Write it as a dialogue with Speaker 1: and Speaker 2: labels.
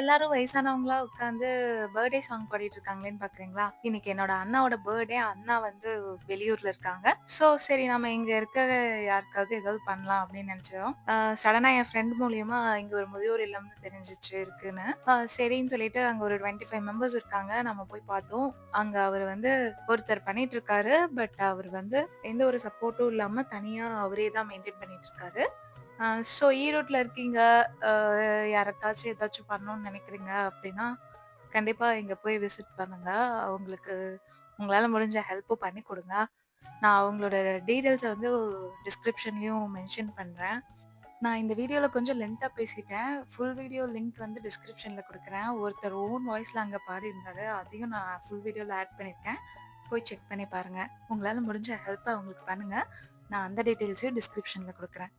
Speaker 1: எல்லாரும் வயசானவங்களா உட்காந்து birthday song பாடிட்டு இருக்காங்களேன்னு பாக்குறீங்களா? இன்னைக்கு என்னோட அண்ணாவோட பர்த்டே அண்ணா வந்து வெளியூர்ல இருக்காங்க. ஸோ சரி நம்ம இங்க இருக்க யாருக்காவது ஏதாவது பண்ணலாம் அப்படின்னு நினைச்சோம். சடனா என் ஃப்ரெண்ட் மூலியமா இங்க ஒரு முதியோர் இல்லம்னு தெரிஞ்சிச்சு இருக்குன்னு. சரின்னு சொல்லிட்டு அங்க ஒரு டுவெண்ட்டி ஃபைவ் மெம்பர்ஸ் இருக்காங்க. நம்ம போய் பார்த்தோம். அங்க அவர் வந்து ஒருத்தர் பண்ணிட்டு இருக்காரு பட் அவர் வந்து எந்த ஒரு சப்போர்ட்டும் இல்லாம தனியா அவரே தான் மெயின்டைன் பண்ணிட்டு இருக்காரு ஸோ ஈரோட்டில் இருக்கீங்க. அஹ் யாருக்காச்சும் ஏதாச்சும் பண்ணணும்னு நினைக்கிறீங்க அப்படின்னா கண்டிப்பாக இங்கே போய் விசிட் பண்ணுங்க. அவங்களுக்கு உங்களால் முடிஞ்ச ஹெல்ப்பும் பண்ணி கொடுங்க. நான் அவங்களோட டீட்டெயில்ஸை வந்து டிஸ்கிரிப்ஷன்லேயும் மென்ஷன் பண்ணுறேன் நான் இந்த வீடியோவில் கொஞ்சம் லென்த்தாக பேசிட்டேன். ஃபுல் வீடியோ லிங்க் வந்து டிஸ்கிரிப்ஷனில் கொடுக்குறேன். ஒருத்தர் ஓன் வாய்ஸில் அங்கே பாடி அதையும் நான் ஃபுல் வீடியோவில் ஆட் பண்ணியிருக்கேன். போய் செக் பண்ணி பாருங்கள் உங்களால் முடிஞ்ச ஹெல்ப்பை அவங்களுக்கு பண்ணுங்கள் நான் அந்த டீட்டெயில்ஸையும் டிஸ்கிரிப்ஷனில் கொடுக்குறேன்.